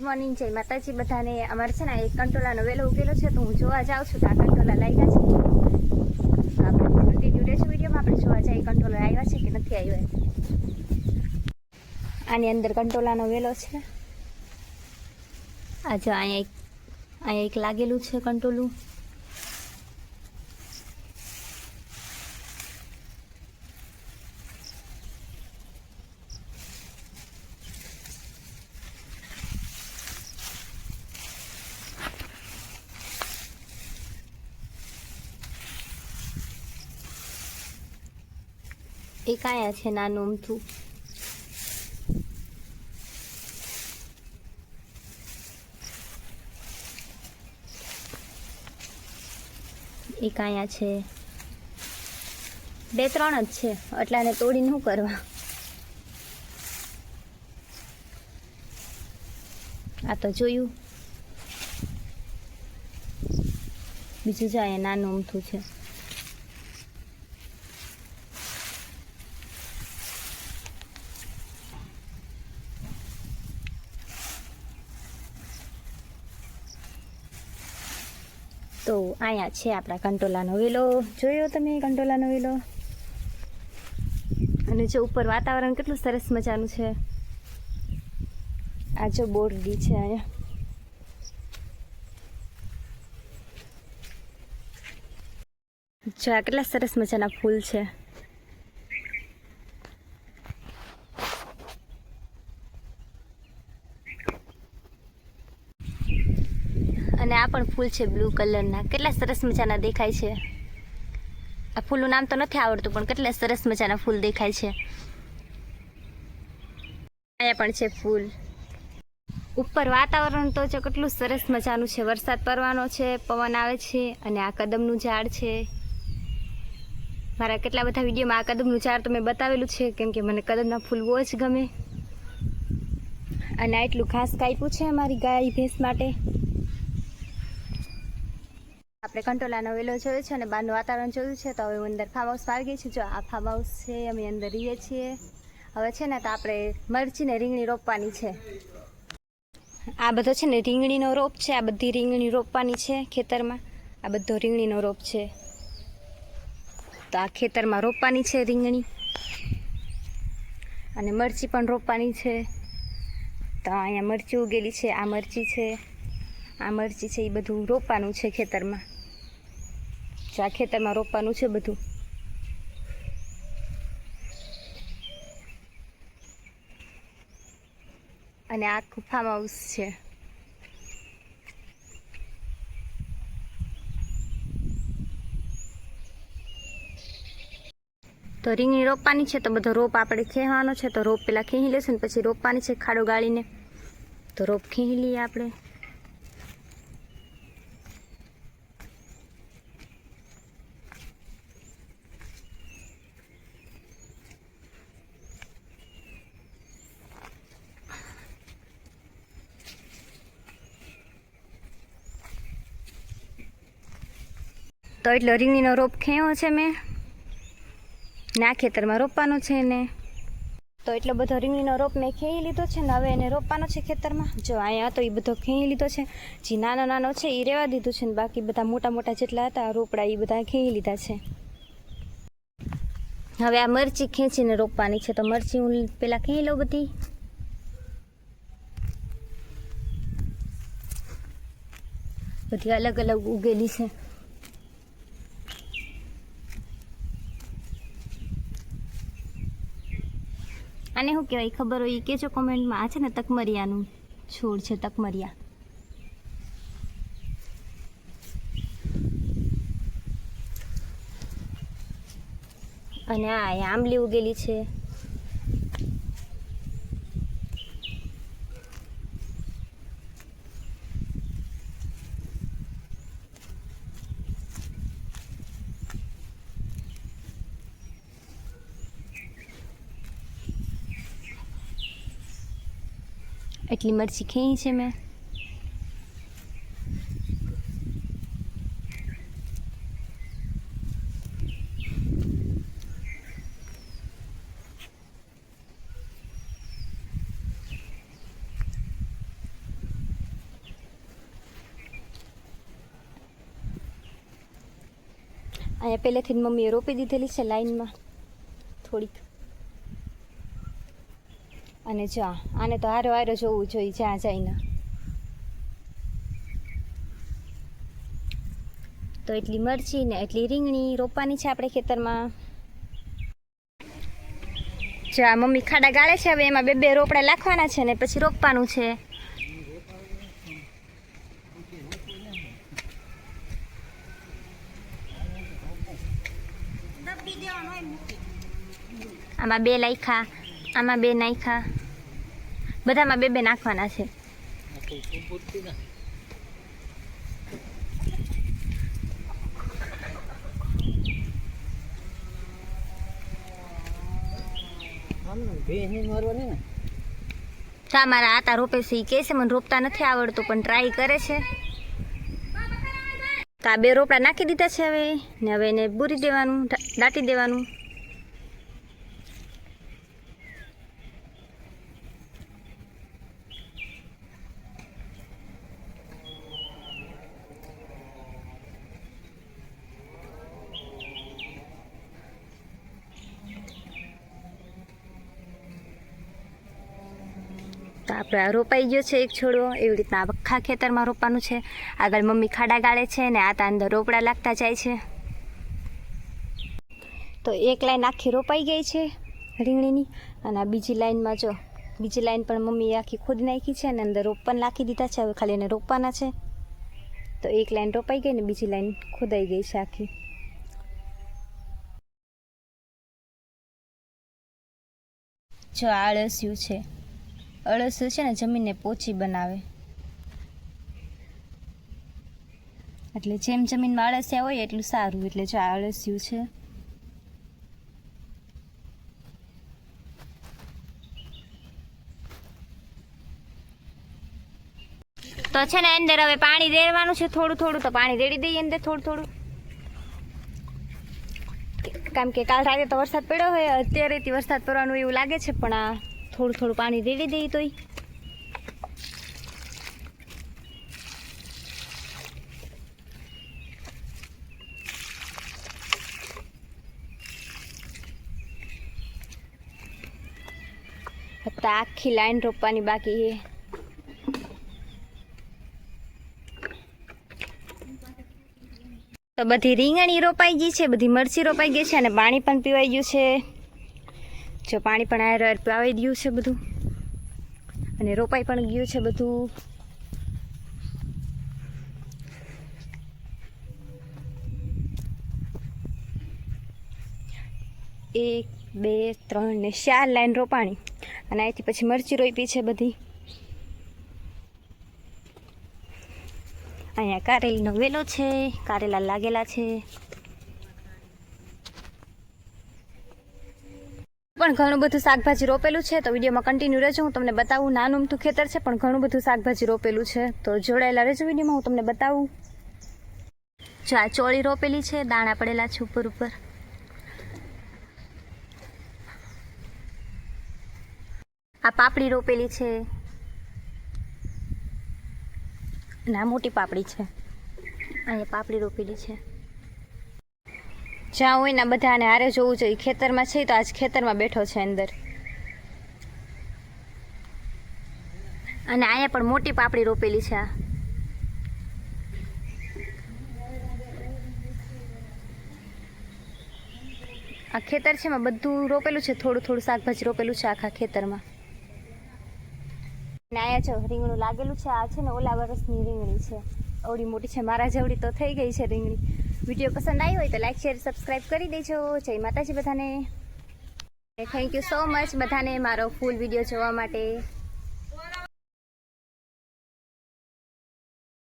Morning જય માતાજી. બધાને અમારે છે ને એક કંટોલાનો વેલો ઉકેલો છે, તો હું જોવા જાઉં છું, તો આ કંટોલા લાગ્યા છે. આપણે આપણે જોવા જઈએ કંટોલા આવ્યા છે કે નથી આવ્યા. આની અંદર કંટોલાનો વેલો છે. આ જો અહીંયા એક અહીંયા એક લાગેલું છે કંટોલું. એક આયા છે નાનું અમથું. એક અહીંયા છે. બે ત્રણ જ છે એટલાને તોડીને શું કરવા? આ તો જોયું. બીજું જાય નાનું અમથું છે. તો અહીંયા છે આપણા કંટોલાનો વેલો. જોયો તમે કંટોલાનો વેલો? અને જો ઉપર વાતાવરણ કેટલું સરસ મજાનું છે. આ જો બોરડી છે અહીંયા. જો આ કેટલા સરસ મજાના ફૂલ છે અને આ પણ ફૂલ છે બ્લુ કલરના. કેટલા સરસ મજાના દેખાય છે. આ ફૂલનું નામ તો નથી આવડતું, પણ કેટલા સરસ મજાના ફૂલ દેખાય છે. અહીંયા પણ છે ફૂલ. ઉપર વાતાવરણ તો જો કેટલું સરસ મજાનું છે. વરસાદ પડવાનો છે, પવન આવે છે, અને આ કદમનું ઝાડ છે. મારા કેટલા બધા વિડીયોમાં આ કદમનું ઝાડ તો મેં બતાવેલું છે, કેમ કે મને કદમના ફૂલ બહુ જ ગમે. અને આટલું ઘાસ કાપ્યું છે અમારી ગાય ભેંસ માટે. આપણે કંટોલાનો વેલો જોયો છે અને બહારનું વાતાવરણ જોયું છે, તો હવે હું અંદર ફાર્મ હાઉસ આવી ગઈ છું. જો આ ફાર્મ હાઉસ છે, અમે અંદર રહીએ છીએ. હવે છે ને તો આપણે મરચીને રીંગણી રોપવાની છે. આ બધો છે ને રીંગણીનો રોપ છે, આ બધી રીંગણી રોપવાની છે ખેતરમાં. આ બધો રીંગણીનો રોપ છે. તો આ ખેતરમાં રોપવાની છે રીંગણી. અને મરચી પણ રોપવાની છે. તો અહીંયા મરચી ઉગેલી છે, આ મરચી છે, આ મરચી છે, એ બધું રોપવાનું છે ખેતરમાં. આ ખેતરમાં રોપવાનું છે બધું. અને આ ફાર્મ હાઉસ છે. તો રીંગણી રોપવાની છે, તો બધો રોપ આપણે ખેવાનો છે, તો રોપ પેલા ખીહી લેશું ને પછી રોપવાની છે ખાડો ગાળીને. તો રોપ ખેંચી લઈએ આપણે. તો એટલો રીંગણીનો રોપ ખેંચો છે મેં. ના ખેતરમાં રોપવાનો છે એને. તો એટલો બધો રીંગણીનો રોપ મેં ખેંચી લીધો છે ને હવે એને રોપવાનો છે ખેતરમાં. જો અહીંયા તો એ બધો ખેંચી લીધો છે. જે નાનો નાનો છે એ રહેવા દીધું છે ને બાકી બધા મોટા મોટા જેટલા હતા રોપડા એ બધા ખેંચી લીધા છે. હવે આ મરચી ખેંચીને રોપવાની છે તો મરચી હું પહેલાં ખેંચી લઉં બધી. બધી અલગ અલગ ઉગેલી છે. આને શું કહેવાય, ખબર હોય કહેજો કોમેન્ટમાં, આ છે ને તકમરિયાનું છોડ છે, તકમરિયા. અને આ આંબલી ઉગેલી છે. એટલી મરચી ખીણી છે મેં. અહીંયા પહેલેથી જ મમ્મીએ રોપી દીધેલી છે લાઈનમાં થોડીક. અને જા. આને તો હારો હારો જોવું જોઈએ જ્યાં જઈને. તો એટલી મરચી ને એટલી રીંગણી રોપવાની છે આપણે ખેતરમાં. જા મમ્મી ખાડા ગાળે છે હવે, એમાં બે બે રોપડા લાખવાના છે ને પછી રોપવાનું છે. આમાં બે લાખ્યા આમાં બે નાખ્યા બધામાં બે બે નાખવાના છે. તા મારા આતા રોપે છે એ કહે છે મને રોપતા નથી આવડતું, પણ ટ્રાય કરે છે. તો આ બે રોપડા નાખી દીધા છે હવે, ને હવે એને બુરી દેવાનું દાટી દેવાનું. તો આપણે રોપાઈ ગયો છે એક છોડવો. એવી રીતના આખા ખેતરમાં રોપવાનું છે. આગળ મમ્મી ખાડા ગાળે છે ને આ તા અંદર રોપડા લાગતા જાય છે. તો એક લાઈન આખી રોપાઈ ગઈ છે રીંગણીની. અને આ બીજી લાઈનમાં જો, બીજી લાઈન પણ મમ્મીએ આખી ખુદ નાખી છે અને અંદર રોપ પણ નાખી દીધા છે. હવે ખાલી એને રોપવાના છે. તો એક લાઈન રોપાઈ ગઈ ને બીજી લાઈન ખોદાઈ ગઈ છે આખી. જો આ અળસિયું છે. અળસિયું છે ને જમીનને પોચી બનાવે. એટલે જેમ જમીનમાં અળસિયા હોય એટલું સારું. એટલે જો આ અળસિયું છે. તો છે ને અંદર હવે પાણી રેડવાનું છે થોડું થોડું. તો પાણી રેડી દઈએ અંદર થોડું થોડું. કારણ કે કાલ રાતે તો વરસાદ પડ્યો હોય. અત્યારેથી વરસાદ પડવાનું એવું લાગે છે, પણ આ થોડું થોડું પાણી રેડી દઈએ તોય. આખી લાઈન રોપવાની બાકી છે. તો બધી રીંગણી રોપાઈ ગઈ છે, બધી મરચી રોપાઈ ગઈ છે અને પાણી પણ પીવાઈ ગયું છે. જો પાણી પણ આયર પીવાઈ ગયું છે બધું. અને રોપાઈ પણ ગયું છે બધું. એક, બે, ત્રણ ને ચાર લાઈન રોપાણી. અને અહીંથી પછી મરચી રોપી છે બધી. અહીંયા કારેલીનો વેલો છે, કારેલા લાગેલા છે. પણ ઘણું બધું શાકભાજી રોપેલું છે, તો વિડીયોમાં કન્ટિન્યુ રહેજો. હું તમને બતાવું, નાનું અમથું ખેતર છે, પણ ઘણું બધું શાકભાજી રોપેલું છે. તો જોડાયેલા રહેજો વિડીયોમાં, હું તમને બતાવું. જો આ ચોળી રોપેલી છે, દાણા પડેલા છે ઉપર ઉપર. આ પાપડી રોપેલી છે. ના મોટી પાપડી છે. અહીંયા પાપડી રોપેલી છે. જ્યાં હોય ને બધાને હારે જોવું જોઈએ ખેતરમાં છે, તો આજ ખેતરમાં બેઠો છે અંદર. અને અહીંયા પણ મોટી પાપડી રોપેલી છે આ. ખેતર છે એમાં બધું રોપેલું છે, થોડું થોડું શાકભાજી રોપેલું છે આખા ખેતરમાં. અહીંયા જો રીંગણું લાગેલું છે, આ છે ને ઓલા વરસની રીંગણી છે. અવડી મોટી છે, મારા જેવડી તો થઈ ગઈ છે રીંગણી. વીડિયો પસંદ આવી હોય તો લાઈક શેર સબસ્ક્રાઈબ કરી દેજો. જય માતાજી બધાને. થેન્ક યુ સો મચ બધાને મારો ફૂલ વીડિયો જોવા માટે.